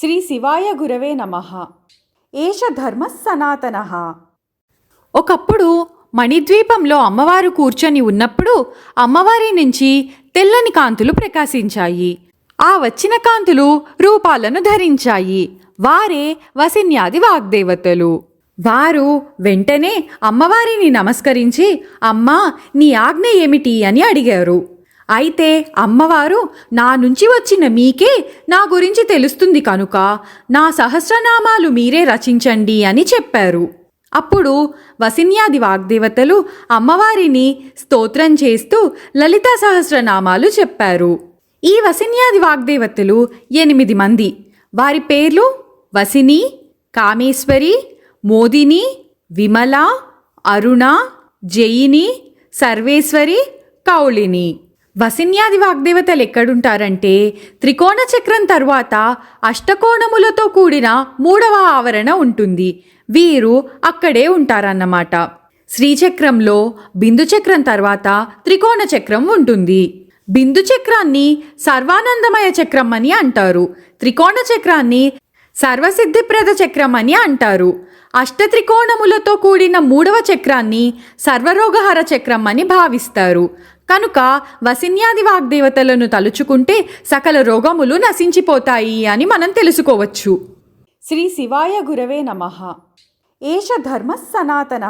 శ్రీ శివాయ గురవే నమ. ఏష ధర్మ సనాతన. ఒకప్పుడు మణిద్వీపంలో అమ్మవారు కూర్చొని ఉన్నప్పుడు అమ్మవారి నుంచి తెల్లని కాంతులు ప్రకాశించాయి. ఆ వచ్చిన కాంతులు రూపాలను ధరించాయి. వారే వసిన్యాది వాగ్దేవతలు. వారు వెంటనే అమ్మవారిని నమస్కరించి అమ్మా నీ ఆజ్ఞ ఏమిటి? అని అడిగారు. అయితే అమ్మవారు నా నుంచి వచ్చిన మీకే నా గురించి తెలుస్తుంది కనుక నా సహస్రనామాలు మీరే రచించండి అని చెప్పారు. అప్పుడు వసిన్యాది వాగ్దేవతలు అమ్మవారిని స్తోత్రం చేస్తూ లలితా సహస్రనామాలు చెప్పారు. ఈ వసిన్యాది వాగ్దేవతలు ఎనిమిది మంది. వారి పేర్లు వసిని కామేశ్వరి మోదిని విమల అరుణ జయిని సర్వేశ్వరి కౌళిని. వసిన్యాది వాగ్దేవతలు ఎక్కడుంటారంటే త్రికోణ చక్రం తర్వాత అష్టకోణములతో కూడిన మూడవ ఆవరణ ఉంటుంది. వీరు అక్కడే ఉంటారన్నమాట. శ్రీచక్రంలో బిందు చక్రం తర్వాత త్రికోణ చక్రం ఉంటుంది. బిందు చక్రాన్ని సర్వానందమయ చక్రం అని అంటారు. త్రికోణ చక్రాన్ని సర్వసిద్ధిప్రద చక్రం అని అంటారు. అష్టత్రికోణములతో కూడిన మూడవ చక్రాన్ని సర్వరోగహర చక్రం అని భావిస్తారు. కనుక వసిన్యాది వాగ్దేవతలను తలుచుకుంటే సకల రోగములు నశించిపోతాయి అని మనం తెలుసుకోవచ్చు. శ్రీ శివాయ గురవే నమ. ఏష ధర్మ సనాతన.